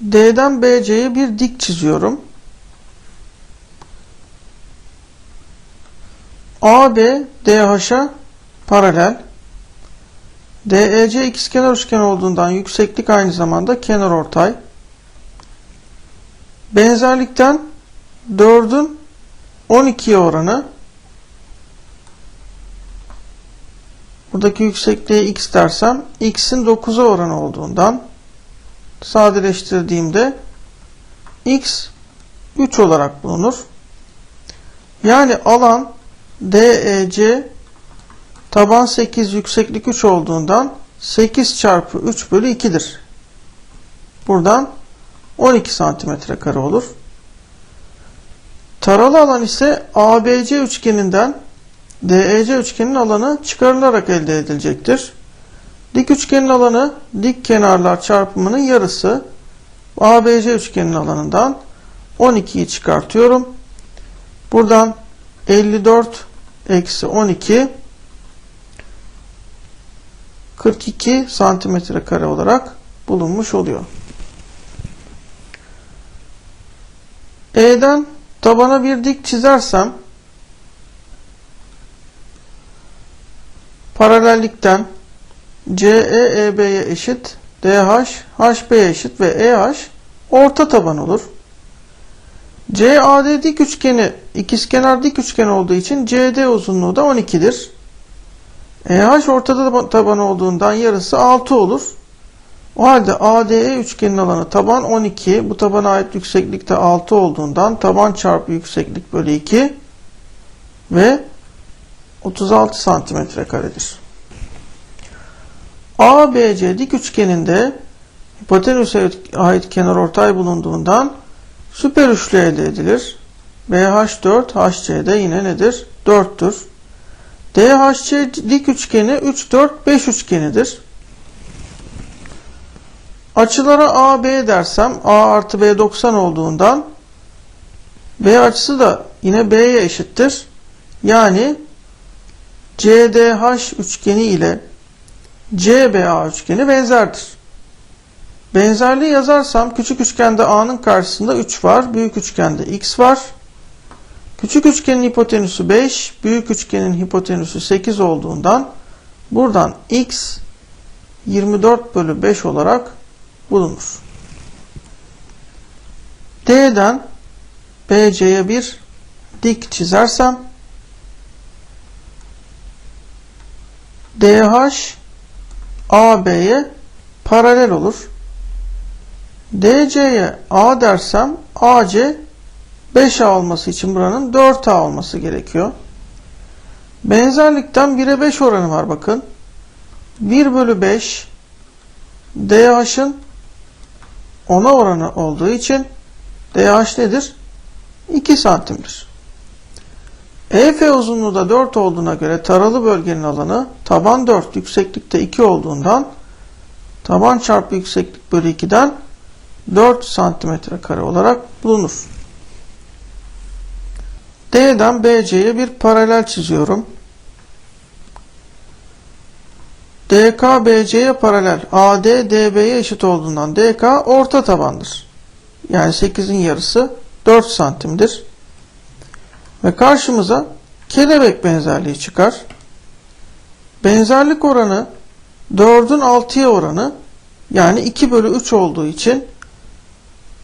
D'den BC'ye bir dik çiziyorum. AB DH'a paralel. DEC ikizkenar üçgen olduğundan yükseklik aynı zamanda kenar ortay. Benzerlikten 4'ün 12'ye oranı buradaki yüksekliğe x dersem x'in 9'a oranı olduğundan sadeleştirdiğimde x 3 olarak bulunur. Yani alan DEC taban 8 yükseklik 3 olduğundan 8 çarpı 3 bölü 2'dir. Buradan 12 santimetre kare olur. Taralı alan ise ABC üçgeninden DEC üçgeninin alanı çıkarılarak elde edilecektir. Dik üçgenin alanı dik kenarlar çarpımının yarısı. ABC üçgenin alanından 12'yi çıkartıyorum. Buradan 54 eksi 12 42 santimetre kare olarak bulunmuş oluyor. E'den tabana bir dik çizersem paralellikten CE EB'ye eşit DH HB'ye eşit ve EH orta taban olur. CAD dik üçgeni ikizkenar dik üçgen olduğu için CD uzunluğu da 12'dir. EH ortada taban olduğundan yarısı 6 olur. O halde ADE üçgenin alanı taban 12. Bu tabana ait yükseklik de 6 olduğundan taban çarpı yükseklik bölü 2 ve 36 santimetre karedir. ABC dik üçgeninde hipotenüse ait kenar ortay bulunduğundan süper üçlü elde edilir. BH4, HC'de yine nedir? 4'tür. DHC dik üçgeni 3, 4, 5 üçgenidir. Açılara AB dersem A artı B 90 olduğundan B açısı da yine B'ye eşittir. Yani CDH üçgeni ile CBA üçgeni benzerdir. Benzerliği yazarsam küçük üçgende A'nın karşısında 3 var. Büyük üçgende X var. Küçük üçgenin hipotenüsü 5, büyük üçgenin hipotenüsü 8 olduğundan buradan X 24 bölü 5 olarak bulunur. D'den BC'ye bir dik çizersem DH AB'ye paralel olur. DC'ye A dersem AC 5A olması için buranın 4A olması gerekiyor. Benzerlikten 1'e 5 oranı var bakın. 1 bölü 5 DH'ın 10'a oranı olduğu için DH nedir? 2 santimdir. EF uzunluğu da 4 olduğuna göre taralı bölgenin alanı taban 4 yükseklikte 2 olduğundan taban çarpı yükseklik bölü 2'den 4 santimetre kare olarak bulunur. D'den BC'ye bir paralel çiziyorum. DK BC'ye paralel AD DB'ye eşit olduğundan DK orta tabandır. Yani 8'in yarısı 4 santimdir. Ve karşımıza kelebek benzerliği çıkar. Benzerlik oranı 4'ün 6'ya oranı yani 2 bölü 3 olduğu için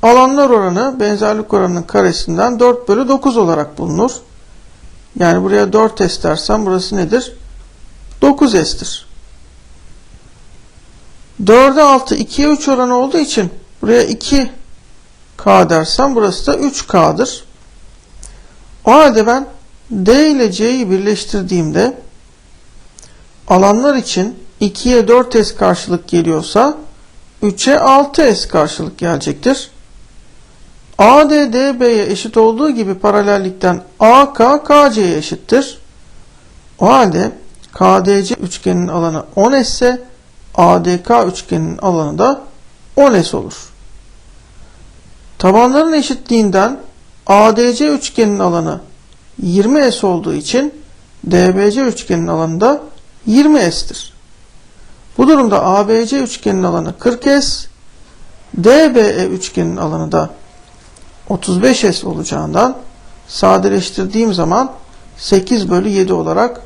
alanlar oranı benzerlik oranının karesinden 4 bölü 9 olarak bulunur. Yani buraya 4S dersem burası nedir? 9S'tir. 4'e 6 2'ye 3 oranı olduğu için buraya 2K dersem burası da 3K'dır. O halde ben D ile C'yi birleştirdiğimde alanlar için 2'ye 4S karşılık geliyorsa 3'e 6S karşılık gelecektir. AD eşit olduğu gibi paralellikten AK KC'ye eşittir. O halde KDC üçgeninin alanı 10S ise ADK üçgeninin alanı da 10S olur. Tabanların eşitliğinden ADC üçgeninin alanı 20S olduğu için DBC üçgeninin alanı da 20S'tir. Bu durumda ABC üçgeninin alanı 40S, DBE üçgenin alanı da 35S olacağından sadeleştirdiğim zaman 8 bölü 7 olarak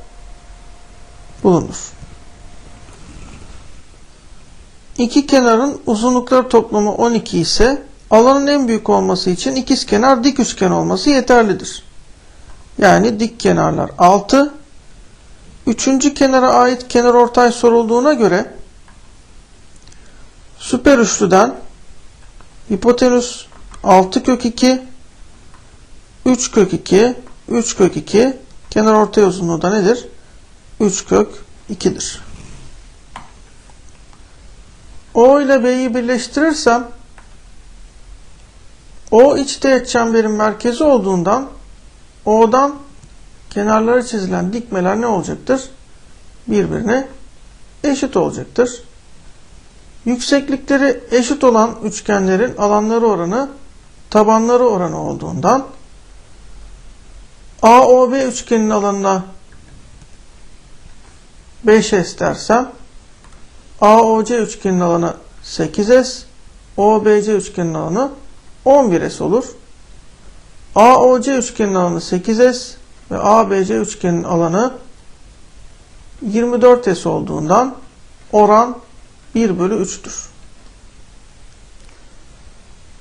bulunur. İki kenarın uzunlukları toplamı 12 ise alanın en büyük olması için ikizkenar dik üçgen olması yeterlidir. Yani dik kenarlar 6. Üçüncü kenara ait kenar ortay sorulduğuna göre süper üçlüden hipotenüs 6 kök 2 3 kök 2 3 kök 2 kenar ortay uzunluğu da nedir? 3 kök 2'dir. O ile B'yi birleştirirsem O iç teğet çemberin merkezi olduğundan O'dan kenarları çizilen dikmeler ne olacaktır? Birbirine eşit olacaktır. Yükseklikleri eşit olan üçgenlerin alanları oranı tabanları oranı olduğundan AOB üçgenin alanına 5S dersem AOC üçgenin alanı 8S, OBC üçgenin alanı 11S olur. AOC üçgenin alanı 8S ve ABC üçgenin alanı 24S olduğundan oran 1 bölü 3'tür.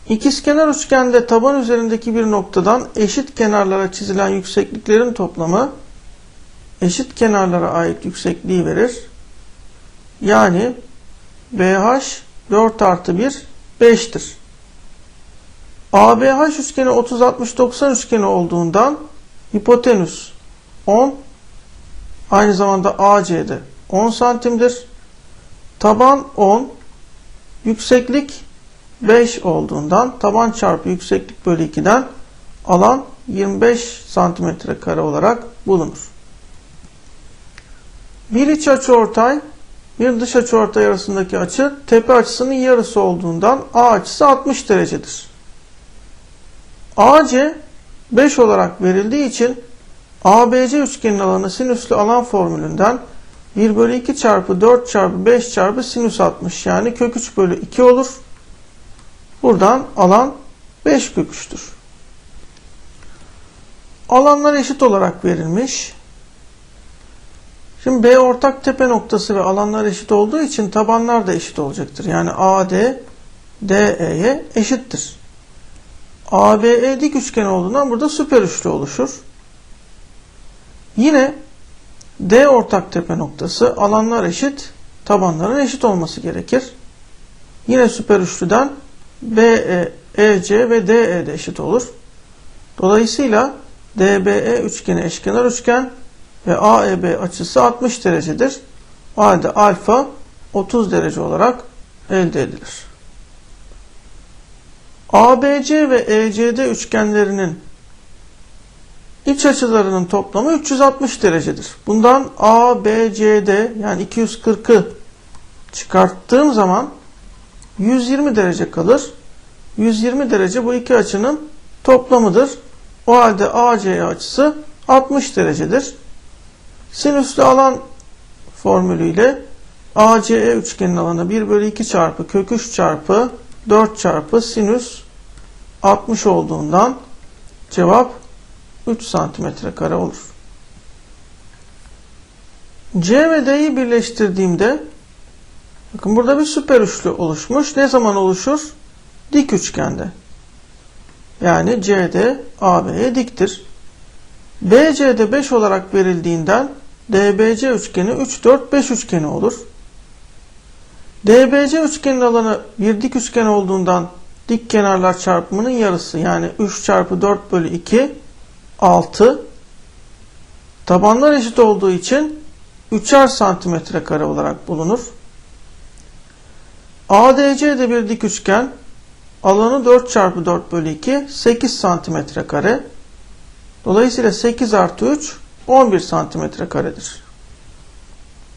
İkizkenar üçgende taban üzerindeki bir noktadan eşit kenarlara çizilen yüksekliklerin toplamı eşit kenarlara ait yüksekliği verir. Yani BH 4 artı 1 5'tir. ABH üçgeni 30-60-90 üçgeni olduğundan hipotenüs 10 aynı zamanda AC'de 10 santimdir. Taban 10 yükseklik 5 olduğundan taban çarpı yükseklik bölü 2'den alan 25 santimetre kare olarak bulunur. Bir iç açıortay bir dış açıortay arasındaki açı tepe açısının yarısı olduğundan A açısı 60 derecedir. AC 5 olarak verildiği için ABC üçgenin alanı sinüslü alan formülünden 1 bölü 2 çarpı 4 çarpı 5 çarpı sinüs 60 yani kök 3 bölü 2 olur. Buradan alan 5 kök 3'tür. Alanlar eşit olarak verilmiş. Şimdi B ortak tepe noktası ve alanlar eşit olduğu için tabanlar da eşit olacaktır. Yani AD DE'ye eşittir. ABE dik üçgen olduğundan burada süper üçlü oluşur. Yine D ortak tepe noktası alanlar eşit, tabanların eşit olması gerekir. Yine süper üçlüden BE, EC ve DE de eşit olur. Dolayısıyla DBE üçgeni eşkenar üçgen ve AEB açısı 60 derecedir. O halde alfa 30 derece olarak elde edilir. ABC ve ECD üçgenlerinin iç açılarının toplamı 360 derecedir. Bundan ABCD yani 240'ı çıkarttığım zaman 120 derece kalır. 120 derece bu iki açının toplamıdır. O halde AC açısı 60 derecedir. Sinüslü alan formülüyle ACE üçgenin alanı 1 bölü 2 çarpı kök 3 çarpı 4 çarpı sinüs 60 olduğundan cevap 3 santimetre kare olur. C ve D'yi birleştirdiğimde bakın burada bir süper üçlü oluşmuş. Ne zaman oluşur? Dik üçgende. Yani CD AB'ye diktir. BC'de 5 olarak verildiğinden DBC üçgeni 3 4 5 üçgeni olur. DBC üçgenin alanı bir dik üçgen olduğundan dik kenarlar çarpımının yarısı yani 3 çarpı 4 bölü 2 6 tabanlar eşit olduğu için 3'er santimetre kare olarak bulunur. ADC de bir dik üçgen alanı 4 çarpı 4 bölü 2 8 santimetre kare. Dolayısıyla 8 artı 3 11 santimetre karedir.